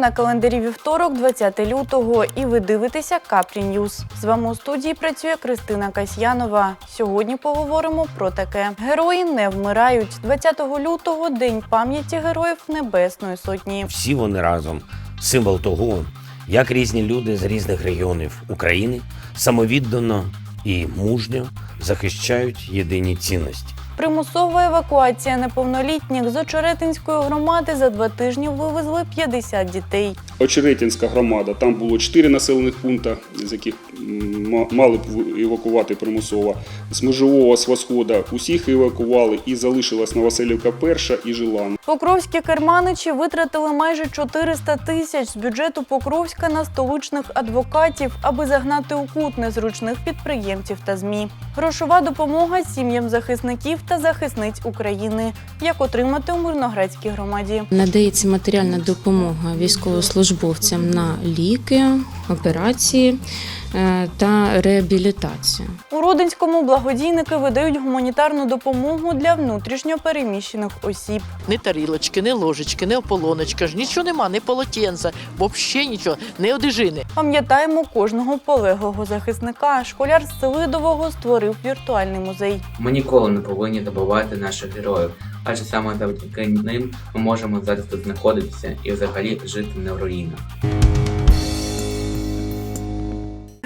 на календарі вівторок, 20 лютого, і ви дивитеся Капрі Ньюз. З вами у студії працює Кристина Касьянова. Сьогодні поговоримо про таке: герої не вмирають. 20 лютого день пам'яті героїв Небесної Сотні. Всі вони разом символ того, як різні люди з різних регіонів України самовіддано і мужньо захищають єдині цінності. Примусова евакуація неповнолітніх з Очеретинської громади за два тижні вивезли 50 дітей. Очеретинська громада. Там було 4 населених пункти, з яких ма- мали б евакувати примусово. З межового з восхода усіх евакували і залишилась Новоселівка перша і Жилан. Покровські керманичі витратили майже 400 тисяч з бюджету Покровська на столичних адвокатів, аби загнати у кут незручних підприємців та змі. Грошова допомога сім'ям захисників та захисниць України. Як отримати у Мирноградській громаді? Надається матеріальна допомога військовослужбовцям на ліки, операції та реабілітацію. У Родинському благодійники видають гуманітарну допомогу для внутрішньо переміщених осіб. Ні тарілочки, ні ложечки, ні ополоночка ж нічого нема, ні полотенця, взагалі нічого, ні одежини. Пам'ятаємо кожного полеглого захисника. Школяр з Селидового створив віртуальний музей. Ми ніколи не повинні забувати наших героїв, адже саме завдяки ним ми можемо зараз тут знаходитися і взагалі жити не в руїнах.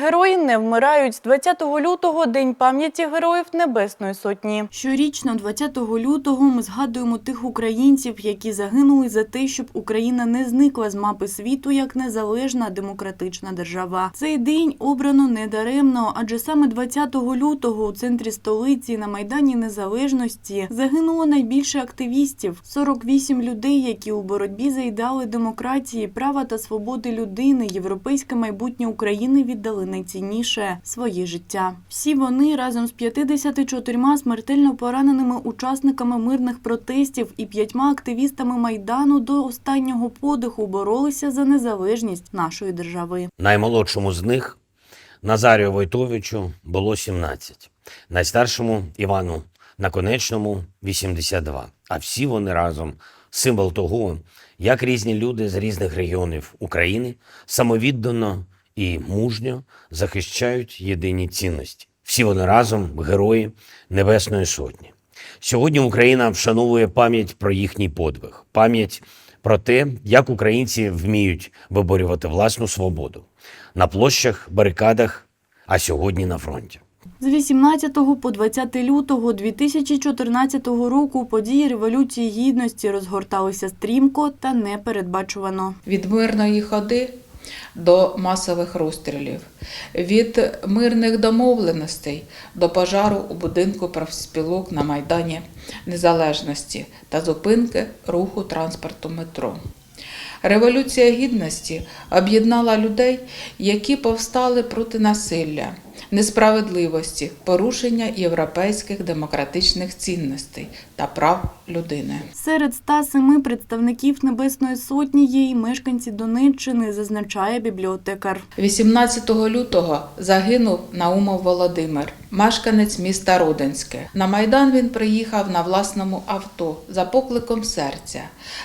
Герої не вмирають. 20 лютого День пам'яті героїв Небесної Сотні. Щорічно, 20 лютого, ми згадуємо тих українців, які загинули за те, щоб Україна не зникла з мапи світу як незалежна демократична держава. Цей день обрано недаремно, адже саме 20 лютого у центрі столиці на майдані Незалежності загинуло найбільше активістів 48 людей, які у боротьбі за ідеали демократії, права та свободи людини, європейське майбутнє України віддали найцінніше своє життя. Всі вони разом з 54 смертельно пораненими учасниками мирних протестів і п'ятьма активістами майдану до останнього подиху боролися за незалежність нашої держави. Наймолодшому з них Назарію Войтовичу було 17, найстаршому Івану Наконечному 82. А всі вони разом символ того, як різні люди з різних регіонів України самовіддано і мужньо захищають єдині цінності. Всі вони разом герої Небесної Сотні. Сьогодні Україна вшановує пам'ять про їхній подвиг, пам'ять про те, як українці вміють виборювати власну свободу на площах, барикадах, а сьогодні на фронті. З 18 по 20 лютого 2014 року події Революції Гідності розгорталися стрімко та непередбачувано. від мирної ходи до масових розстрілів, від мирних домовленостей до пожару у будинку профспілок на Майдані Незалежності та зупинки руху транспорту метро. Революція гідності об'єднала людей, які повстали проти насилля, несправедливості, порушення європейських демократичних цінностей та прав людини. Серед 107 представників Небесної Сотні є і мешканці Донеччини, зазначає бібліотекар. 18 лютого загинув Наумов Володимир, мешканець міста Родинське. На Майдан він приїхав на власному авто за покликом серця.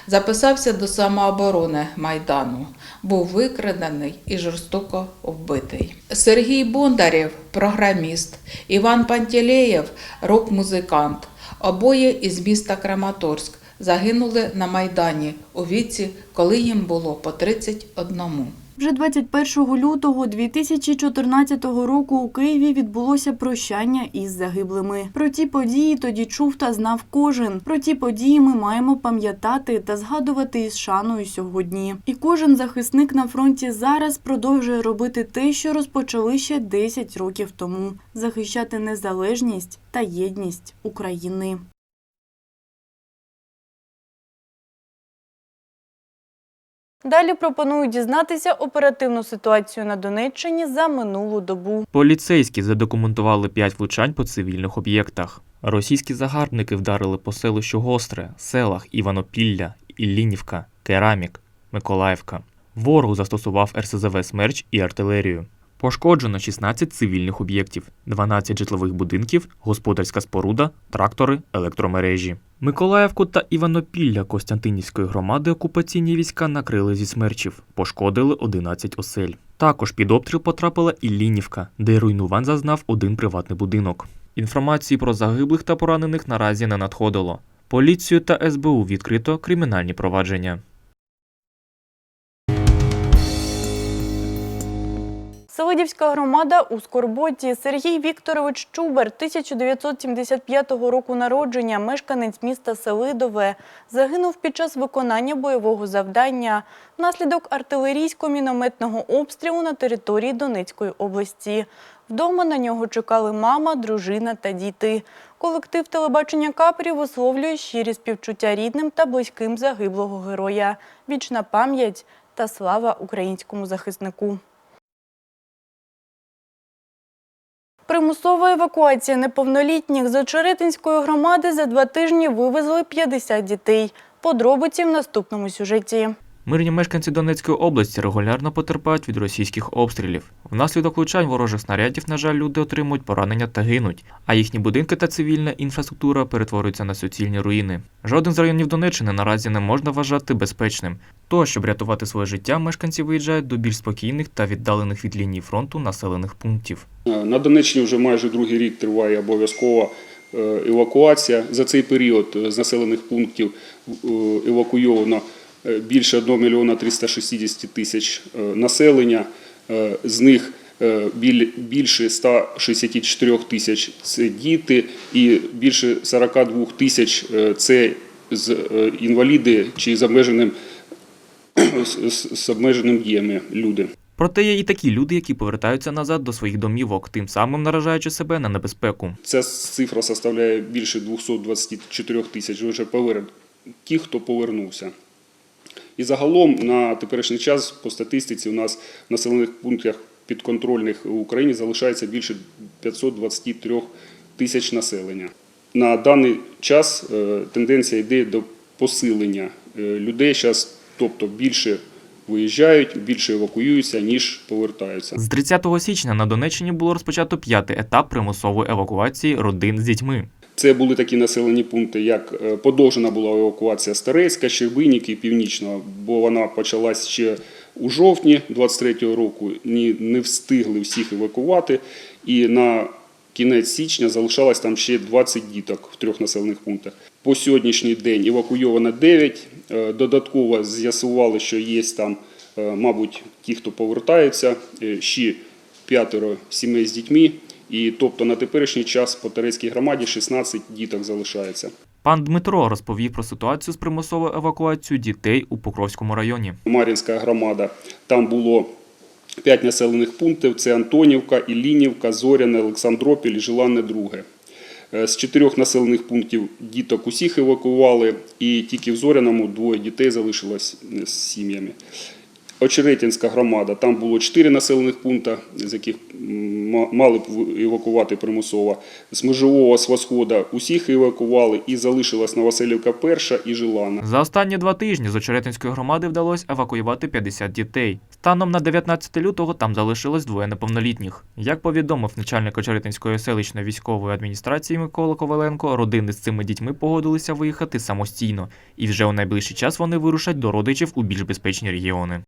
Записався до самооборони Майдану. Був викрадений і жорстоко вбитий. Сергій Бондарєв програміст, Іван Пантелеєв рок-музикант. Обоє із міста Краматорськ загинули на Майдані у віці, коли їм було по 31. Вже 21 лютого 2014 року у Києві відбулося прощання із загиблими. Про ті події тоді чув та знав кожен. Про ті події ми маємо пам'ятати та згадувати із шаною сьогодні. І кожен захисник на фронті зараз продовжує робити те, що розпочали ще 10 років тому захищати незалежність та єдність України. Далі пропоную дізнатися оперативну ситуацію на Донеччині за минулу добу. Поліцейські задокументували п'ять влучань по цивільних об'єктах. Російські загарбники вдарили по селищу Гостре, селах Іванопілля, Іллінівка, Керамік, Миколаївка. Ворог застосував РСЗВ «Смерч» і артилерію. Пошкоджено 16 цивільних об'єктів, 12 житлових будинків, господарська споруда, трактори, електромережі. Миколаївку та Іванопілля Костянтинівської громади окупаційні війська накрили зі смерчів, пошкодили 11 осель. Також під обстріл потрапила і Лінівка, де руйнувань зазнав один приватний будинок. Інформації про загиблих та поранених наразі не надходило. Поліцію та СБУ відкрито кримінальні провадження. Селидівська громада у Скорботі. Сергій Вікторович Чубар, 1975 року народження, мешканець міста Селидове, загинув під час виконання бойового завдання внаслідок артилерійсько-мінометного обстрілу на території Донецької області. Вдома на нього чекали мама, дружина та діти. Колектив телебачення Капрі висловлює щирі співчуття рідним та близьким загиблого героя. Вічна пам'ять та слава українському захиснику. Примусова евакуація неповнолітніх з Очеретинської громади за два тижні вивезли 50 дітей. Подробиці в наступному сюжеті. Мирні мешканці Донецької області регулярно потерпають від російських обстрілів. Внаслідок влучань ворожих снарядів, на жаль, люди отримують поранення та гинуть, а їхні будинки та цивільна інфраструктура перетворюються на суцільні руїни. Жоден з районів Донеччини наразі не можна вважати безпечним. То, щоб рятувати своє життя, мешканці виїжджають до більш спокійних та віддалених від лінії фронту населених пунктів. Е, На Донеччині вже майже другий рік триває обов'язкова е, евакуація. За цей період е, з населених пунктів евакуйовано більше 1 мільйона 360 тисяч е, населення. Е, З них е, біль- більше 164 тисяч це діти і більше 42 тисяч е, це з е, інваліди чи з обмеженим, з- обмеженим діями люди. Проте є і такі люди, які повертаються назад до своїх домівок, тим самим наражаючи себе на небезпеку. Ця цифра составляє більше 224 тисяч вже повер... ті, хто повернувся. І загалом на теперішній час по статистиці у нас в населених пунктах підконтрольних в Україні залишається більше 523 тисяч населення. На даний час е, тенденція йде до посилення е, людей зараз, тобто більше виїжджають, більше евакуюються, ніж повертаються. З 30 січня на Донеччині було розпочато п'ятий етап примусової евакуації родин з дітьми. Це були такі населені пункти, як е, подовжена була евакуація Старецька, Щербиніки, Північного, бо вона почалась ще у жовтні 23-го року. Не встигли всіх евакувати. І на кінець січня залишалось там ще 20 діток в трьох населених пунктах. По сьогоднішній день евакуйовано 9. Е, Додатково з'ясували, що є там, е, мабуть, ті, хто повертаються, е, ще п'ятеро сімей з дітьми. І тобто на теперішній час по Терецькій громаді 16 діток залишається. Пан Дмитро розповів про ситуацію з примусовою евакуацією дітей у Покровському районі. Мар'їнська громада. Там було 5 населених пунктів: це Антонівка, Іллінівка, Зоряне, Олександропіль і Желанне Друге. Е, З чотирьох населених пунктів діток усіх евакували, і тільки в Зоряному двоє дітей залишилось е, з сім'ями. Очеретинська громада. Там було 4 населених пункти, з яких ма- мали б евакувати примусово. З Межового з Восхода усіх евакували і залишилась Новоселівка перша і Желана. За останні два тижні з Очеретинської громади вдалося евакуювати 50 дітей. Станом на 19 лютого там залишилось двоє неповнолітніх. Як повідомив начальник Очеретинської селищної військової адміністрації Микола Коваленко, родини з цими дітьми погодилися виїхати самостійно, і вже у найближчий час вони вирушать до родичів у більш безпечні регіони.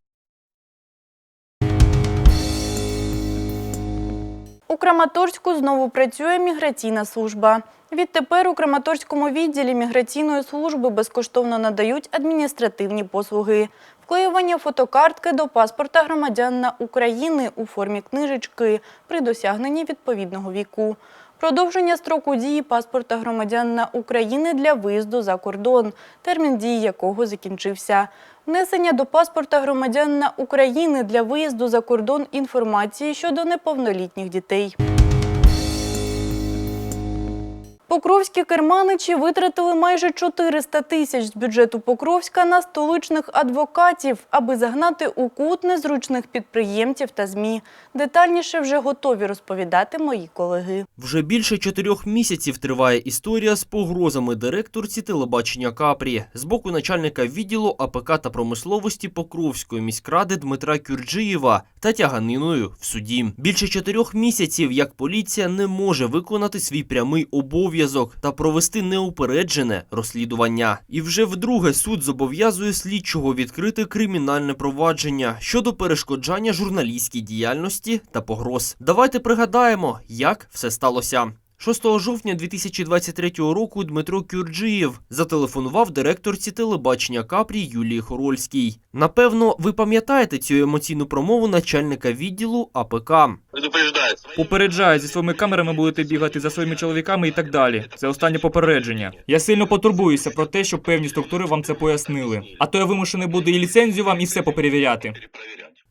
Краматорську знову працює міграційна служба. Відтепер у Краматорському відділі міграційної служби безкоштовно надають адміністративні послуги. Вклеювання фотокартки до паспорта громадянина України у формі книжечки при досягненні відповідного віку. Продовження строку дії паспорта громадянина України для виїзду за кордон, термін дії якого закінчився. Внесення до паспорта громадянина України для виїзду за кордон інформації щодо неповнолітніх дітей. Покровські керманичі витратили майже 400 тисяч з бюджету Покровська на столичних адвокатів, аби загнати у кут незручних підприємців та ЗМІ. Детальніше вже готові розповідати мої колеги. Вже більше чотирьох місяців триває історія з погрозами директорці телебачення Капрі з боку начальника відділу АПК та промисловості Покровської міськради Дмитра Кюрджиєва та тяганиною в суді. Більше чотирьох місяців як поліція не може виконати свій прямий обов'язок та провести неупереджене розслідування. І вже вдруге суд зобов'язує слідчого відкрити кримінальне провадження щодо перешкоджання журналістській діяльності та погроз. Давайте пригадаємо, як все сталося. 6 жовтня 2023 року Дмитро Кюрджиєв зателефонував директорці телебачення Капрі Юлії Хорольській. Напевно, ви пам'ятаєте цю емоційну промову начальника відділу АПК. Попереджаю, зі своїми камерами будете бігати за своїми чоловіками і так далі. Це останнє попередження. Я сильно потурбуюся про те, щоб певні структури вам це пояснили. А то я вимушений буду і ліцензію вам, і все поперевіряти.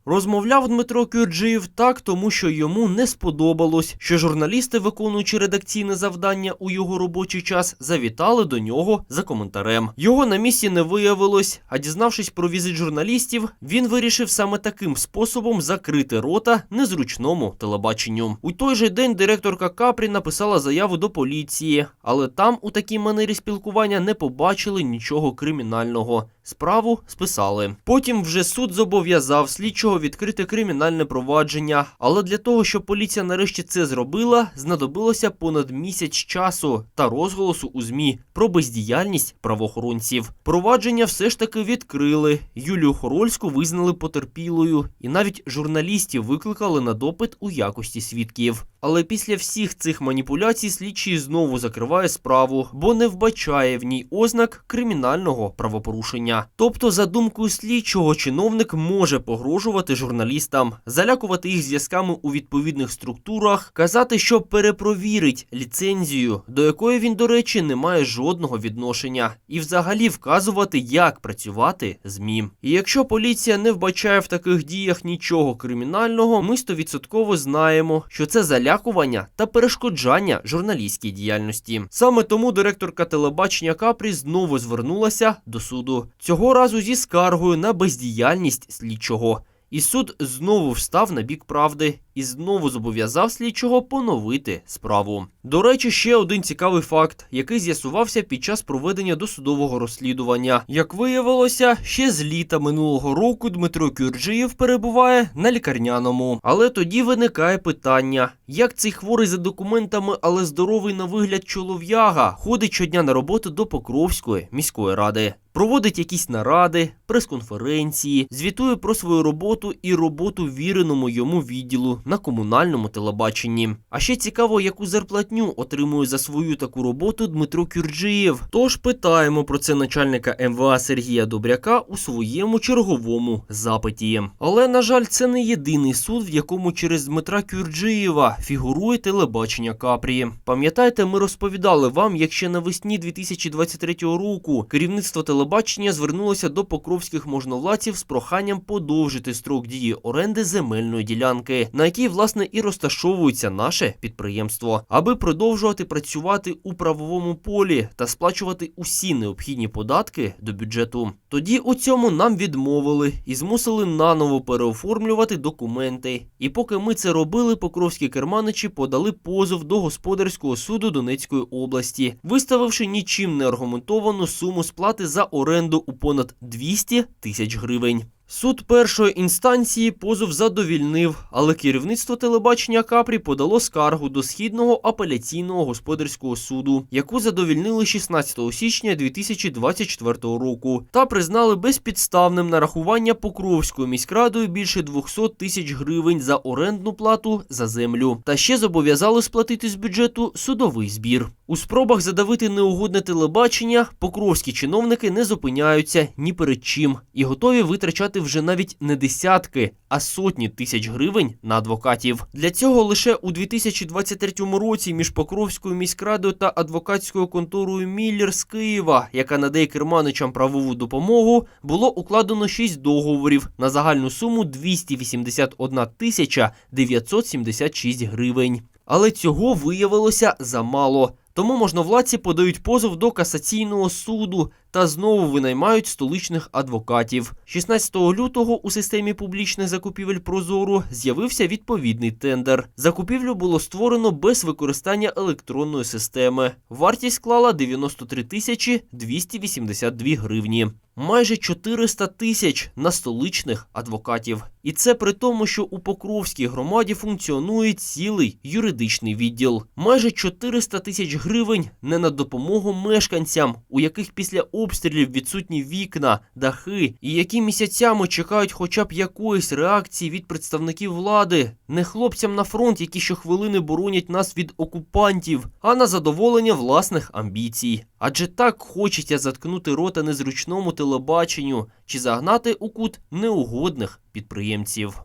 Розмовляв Дмитро Кюрджиєв так, тому що йому не сподобалось, що журналісти, виконуючи редакційне завдання у його робочий час, завітали до нього за коментарем. Його на місці не виявилось, а дізнавшись про візит журналістів, він вирішив саме таким способом закрити рота незручному телебаченню. У той же день директорка Капрі написала заяву до поліції, але там у такій манері спілкування не побачили нічого кримінального. Справу списали. Потім вже суд зобов'язав слідчого відкрити кримінальне провадження. Але для того, щоб поліція нарешті це зробила, знадобилося понад місяць часу та розголосу у змі про бездіяльність правоохоронців. Провадження все ж таки відкрили. Юлію Хорольську визнали потерпілою, і навіть журналістів викликали на допит у якості свідків. Але після всіх цих маніпуляцій слідчий знову закриває справу, бо не вбачає в ній ознак кримінального правопорушення. Тобто, за думкою слідчого, чиновник може погрожувати журналістам, залякувати їх зв'язками у відповідних структурах, казати, що перепровірить ліцензію, до якої він, до речі, не має жодного відношення, і взагалі вказувати, як працювати ЗМІ. І якщо поліція не вбачає в таких діях нічого кримінального, ми стовідсотково знаємо, що це залякування та перешкоджання журналістській діяльності. Саме тому директорка телебачення Капрі знову звернулася до суду цього разу зі скаргою на бездіяльність слідчого. І суд знову встав на бік правди і знову зобов'язав слідчого поновити справу. До речі, ще один цікавий факт, який з'ясувався під час проведення досудового розслідування. Як виявилося, ще з літа минулого року Дмитро Кюрджиєв перебуває на лікарняному. Але тоді виникає питання: як цей хворий за документами, але здоровий на вигляд чолов'яга ходить щодня на роботу до Покровської міської ради. Проводить якісь наради, прес-конференції, звітує про свою роботу і роботу віреному йому відділу на комунальному телебаченні. А ще цікаво, яку зарплатню отримує за свою таку роботу Дмитро Кюрджиєв. Тож питаємо про це начальника МВА Сергія Добряка у своєму черговому запиті. Але на жаль, це не єдиний суд, в якому через Дмитра Кюрджиєва фігурує телебачення Капрі. Пам'ятаєте, ми розповідали вам, як ще навесні 2023 року керівництво телебачення звернулося до покровських можновладців з проханням подовжити строк дії оренди земельної ділянки, на якій власне і розташовується наше підприємство, аби продовжувати працювати у правовому полі та сплачувати усі необхідні податки до бюджету. Тоді у цьому нам відмовили і змусили наново переоформлювати документи. І поки ми це робили, покровські керманичі подали позов до господарського суду Донецької області, виставивши нічим не аргументовану суму сплати за оренду у понад 200 тисяч гривень. Суд першої інстанції позов задовільнив, але керівництво телебачення Капрі подало скаргу до східного апеляційного господарського суду, яку задовільнили 16 січня 2024 року, та признали безпідставним нарахування Покровською міськрадою більше 200 тисяч гривень за орендну плату за землю, та ще зобов'язали сплатити з бюджету судовий збір. У спробах задавити неугодне телебачення покровські чиновники не зупиняються ні перед чим і готові витрачати вже навіть не десятки, а сотні тисяч гривень на адвокатів. Для цього лише у 2023 році між Покровською міськрадою та адвокатською конторою Міллер з Києва, яка надає керманичам правову допомогу, було укладено 6 договорів на загальну суму 281 тисяча 976 гривень. Але цього виявилося замало. Тому можновладці подають позов до касаційного суду та знову винаймають столичних адвокатів. 16 лютого у системі публічних закупівель Прозору з'явився відповідний тендер. Закупівлю було створено без використання електронної системи. Вартість склала 93 тисячі 282 гривні. Майже 400 тисяч на столичних адвокатів. І це при тому, що у Покровській громаді функціонує цілий юридичний відділ. Майже 400 тисяч гривень не на допомогу мешканцям, у яких після обстрілів відсутні вікна, дахи, і які місяцями чекають хоча б якоїсь реакції від представників влади, не хлопцям на фронт, які щохвилини боронять нас від окупантів, а на задоволення власних амбіцій. Адже так хочеться заткнути рота незручному телебаченню чи загнати у кут неугодних підприємців.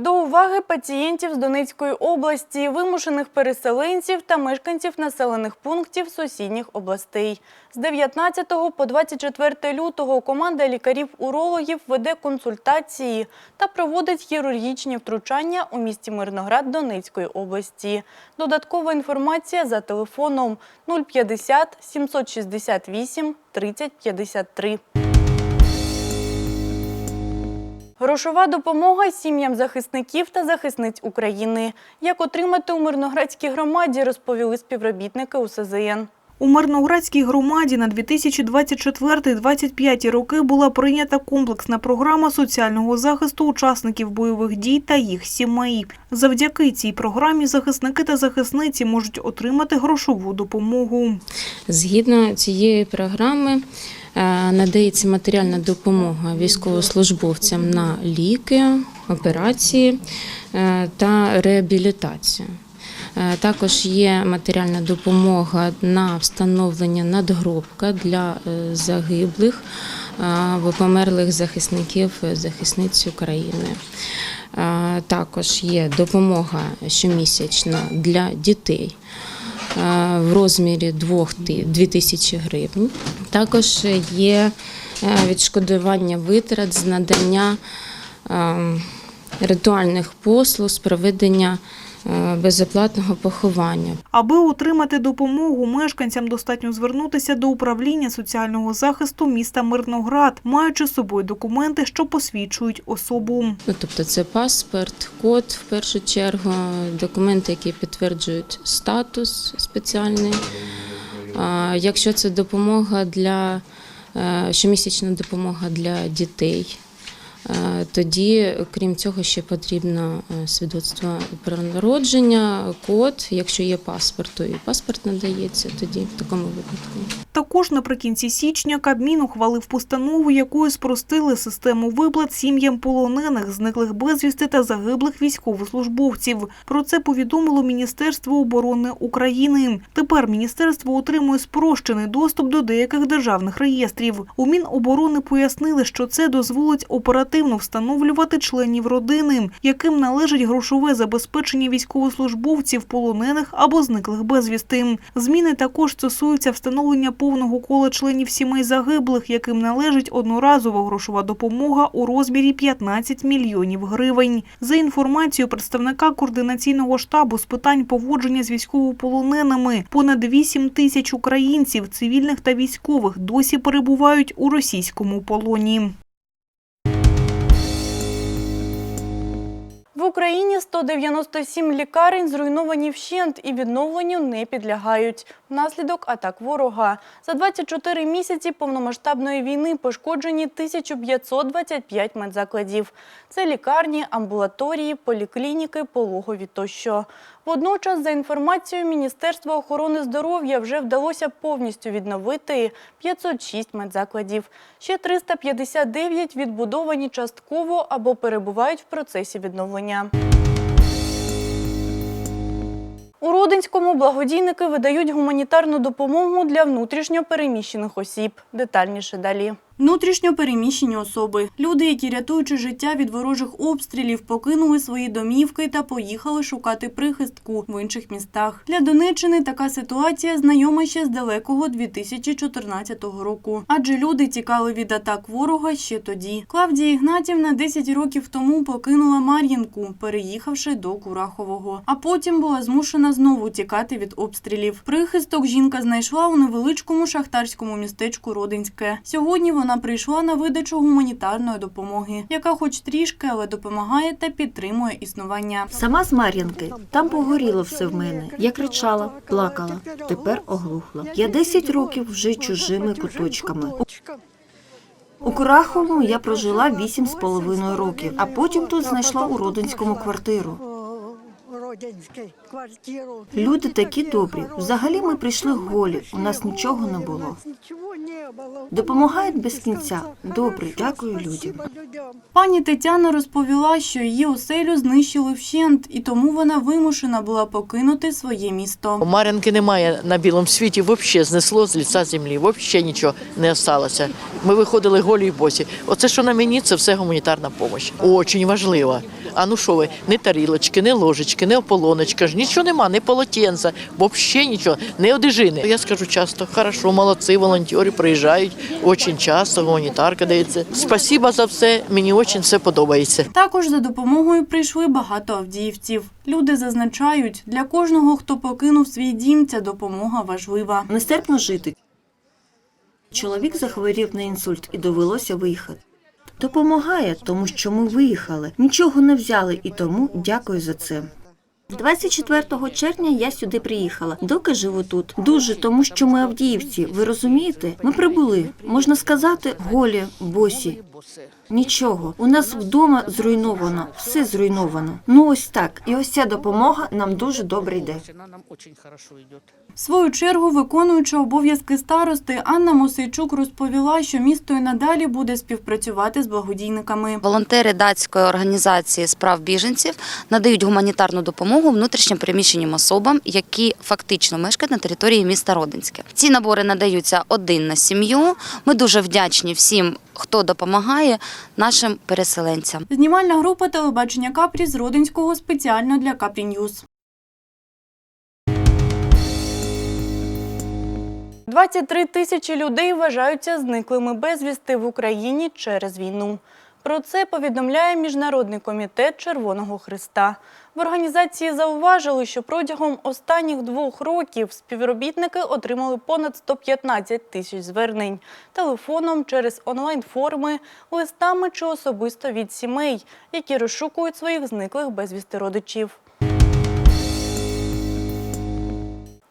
До уваги пацієнтів з Донецької області, вимушених переселенців та мешканців населених пунктів сусідніх областей. З 19 по 24 лютого команда лікарів-урологів веде консультації та проводить хірургічні втручання у місті Мирноград Донецької області. Додаткова інформація за телефоном 050 768 30 53. Грошова допомога сім'ям захисників та захисниць України. Як отримати у Мирноградській громаді, розповіли співробітники УСЗН. У Мирноградській громаді на 2024-2025 роки була прийнята комплексна програма соціального захисту учасників бойових дій та їх сімей. Завдяки цій програмі захисники та захисниці можуть отримати грошову допомогу. Згідно цієї програми надається матеріальна допомога військовослужбовцям на ліки, операції е, та реабілітацію. Е, Також є матеріальна допомога на встановлення надгробка для е, загиблих е, або померлих захисників е, захисниць України. Е, Також є допомога щомісячна для дітей е, в розмірі 2 тисячі гривень. Також є е, відшкодування витрат з надання е, ритуальних послуг з проведення е, безоплатного поховання. Аби отримати допомогу мешканцям, достатньо звернутися до управління соціального захисту міста Мирноград, маючи з собою документи, що посвідчують особу. Ну, тобто це паспорт, код в першу чергу, документи, які підтверджують статус спеціальний. Якщо це допомога для е, щомісячна допомога для дітей, е, тоді, крім цього, ще потрібно е, свідоцтво про народження, код. Якщо є паспорт, то і паспорт надається тоді в такому випадку. Також наприкінці січня Кабмін ухвалив постанову, якою спростили систему виплат сім'ям полонених, зниклих безвісти та загиблих військовослужбовців. Про це повідомило Міністерство оборони України. Тепер міністерство отримує спрощений доступ до деяких державних реєстрів. У Міноборони пояснили, що це дозволить оперативно встановлювати членів родини, яким належить грошове забезпечення військовослужбовців, полонених або зниклих безвісти. Зміни також стосуються встановлення повного кола членів сімей загиблих, яким належить одноразова грошова допомога у розмірі 15 мільйонів гривень. За інформацією представника координаційного штабу з питань поводження з військовополоненими, понад 8 тисяч українців, цивільних та військових, досі перебувають у російському полоні. В Україні 197 лікарень зруйновані вщент і відновленню не підлягають внаслідок атак ворога. За 24 місяці повномасштабної війни пошкоджені 1525 медзакладів. Це лікарні, амбулаторії, поліклініки, пологові тощо. Водночас, за інформацією Міністерства охорони здоров'я, вже вдалося повністю відновити 506 медзакладів. Ще 359 відбудовані частково або перебувають в процесі відновлення. У Родинському благодійники видають гуманітарну допомогу для внутрішньо переміщених осіб. Детальніше далі. Внутрішньо переміщені особи, люди, які рятуючи життя від ворожих обстрілів, покинули свої домівки та поїхали шукати прихистку в інших містах. Для Донеччини така ситуація знайома ще з далекого 2014 року, адже люди тікали від атак ворога ще тоді. Клавдія Ігнатівна 10 років тому покинула Мар'їнку, переїхавши до Курахового, а потім була змушена знову тікати від обстрілів. Прихисток жінка знайшла у невеличкому шахтарському містечку Родинське. Сьогодні вона прийшла на видачу гуманітарної допомоги, яка, хоч трішки, але допомагає та підтримує існування. Сама з Мар'їнки. Там погоріло все в мене. Я кричала, плакала, тепер оглухла. Я 10 років вже чужими куточками. У Кураховому я прожила вісім з половиною років, а потім тут знайшла у Родинському квартиру. Люди такі добрі. Взагалі ми прийшли голі. У нас нічого не було. Допомагають без кінця. Добре, дякую людям. Пані Тетяна розповіла, що її оселю знищили вщент, і тому вона вимушена була покинути своє місто. Мар'янки немає на білому світі, взагалі знесло з ліса землі, взагалі нічого не осталося. Ми виходили голі й босі. Оце, що на мені, це все гуманітарна допомога. Очень важливо. А ну що ви, ні тарілочки, ні ложечки, ні ополоночка, ж нічого нема, ні полотенця, взагалі нічого, ні одежини. Я скажу часто, хорошо, молодці, волонтери приїжджають, дуже часто, гуманітарка дається. Спасибо за все, мені дуже все подобається. Також за допомогою прийшли багато авдіївців. Люди зазначають, для кожного, хто покинув свій дім, ця допомога важлива. Нестерпно жити. Чоловік захворів на інсульт і довелося виїхати. Допомагає, тому що ми виїхали. Нічого не взяли і тому дякую за це. 24 червня я сюди приїхала. Доки живу тут. Дуже, тому що ми авдіївці. Ви розумієте? Ми прибули. Можна сказати, голі, босі. Нічого. У нас вдома зруйновано, все зруйновано. Ну ось так. І ось ця допомога нам дуже добре йде. В свою чергу, виконуюча обов'язки старости, Анна Мосейчук розповіла, що місто і надалі буде співпрацювати з благодійниками. Волонтери датської організації справ біженців надають гуманітарну допомогу внутрішньо переміщеним особам, які фактично мешкають на території міста Родинське. Ці набори надаються один на сім'ю. Ми дуже вдячні всім, хто допомагає нашим переселенцям. Знімальна група телебачення Капрі з Родинського спеціально для Капрі Ньюз. 23 тисячі людей вважаються зниклими безвісти в Україні через війну. Про це повідомляє Міжнародний комітет Червоного Христа. В організації зауважили, що протягом останніх двох років співробітники отримали понад 115 тисяч звернень телефоном через онлайн-форми, листами чи особисто від сімей, які розшукують своїх зниклих безвісти родичів.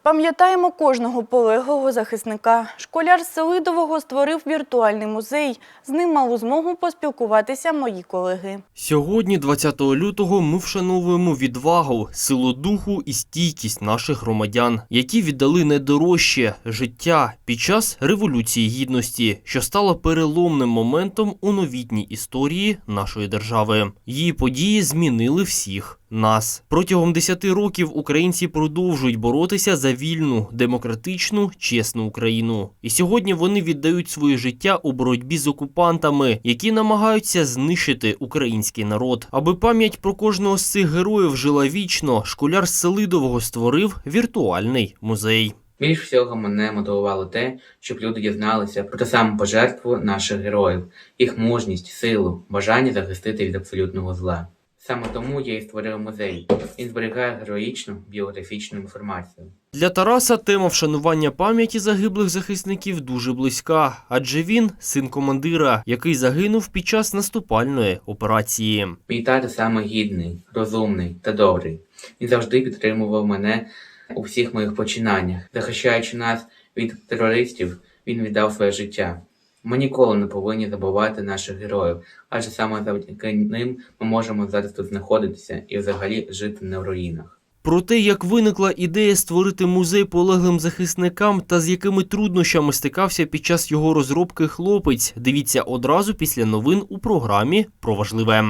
Пам'ятаємо кожного полеглого захисника. Школяр Селидового створив віртуальний музей. З ним мали змогу поспілкуватися мої колеги. Сьогодні, 20 лютого, ми вшановуємо відвагу, силу духу і стійкість наших громадян, які віддали найдорожче життя під час революції гідності, що стала переломним моментом у новітній історії нашої держави. Її події змінили всіх. Нас протягом 10 років українці продовжують боротися за вільну, демократичну, чесну Україну. І сьогодні вони віддають своє життя у боротьбі з окупантами, які намагаються знищити український народ. Аби пам'ять про кожного з цих героїв жила вічно, школяр Селидового створив віртуальний музей. Більш всього мене мотивувало те, щоб люди дізналися про ту саму пожертву наших героїв, їх мужність, силу, бажання захистити від абсолютного зла. Саме тому я і створив музей. Він зберігає героїчну біографічну інформацію. Для Тараса тема вшанування пам'яті загиблих захисників дуже близька, адже він син командира, який загинув під час наступальної операції. Мій тато саме гідний, розумний та добрий. Він завжди підтримував мене у всіх моїх починаннях. Захищаючи нас від терористів, він віддав своє життя. Ми ніколи не повинні забувати наших героїв, адже саме завдяки ним ми можемо зараз тут знаходитися і взагалі жити не в руїнах. Про те, як виникла ідея створити музей полеглим захисникам та з якими труднощами стикався під час його розробки хлопець, дивіться одразу після новин у програмі про важливе.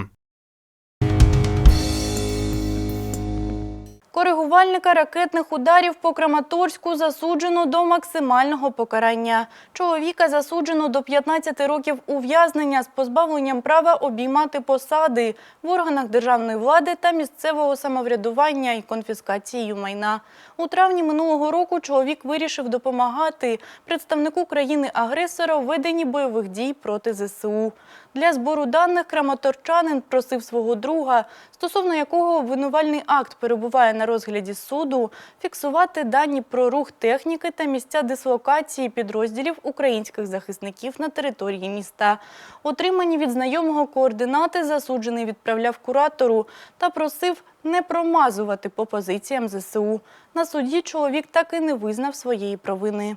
Коригувальника ракетних ударів по Краматорську засуджено до максимального покарання. Чоловіка засуджено до 15 років ув'язнення з позбавленням права обіймати посади в органах державної влади та місцевого самоврядування і конфіскацією майна. У травні минулого року чоловік вирішив допомагати представнику країни-агресора у веденні бойових дій проти ЗСУ. Для збору даних краматорчанин просив свого друга, стосовно якого обвинувальний акт перебуває на розгляді суду, фіксувати дані про рух техніки та місця дислокації підрозділів українських захисників на території міста. Отримані від знайомого координати засуджений відправляв куратору та просив не промазувати по позиціям ЗСУ. На суді чоловік так і не визнав своєї провини.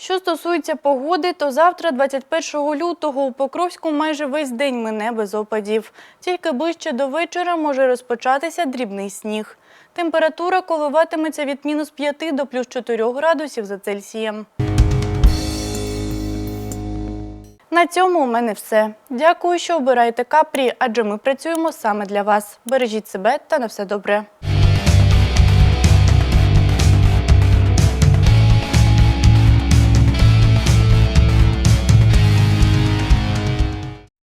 Що стосується погоди, то завтра, 21 лютого, у Покровську майже весь день мине без опадів. Тільки ближче до вечора може розпочатися дрібний сніг. Температура коливатиметься від мінус 5 до плюс 4 градусів за Цельсієм. На цьому у мене все. Дякую, що обираєте капрі, адже ми працюємо саме для вас. Бережіть себе та на все добре.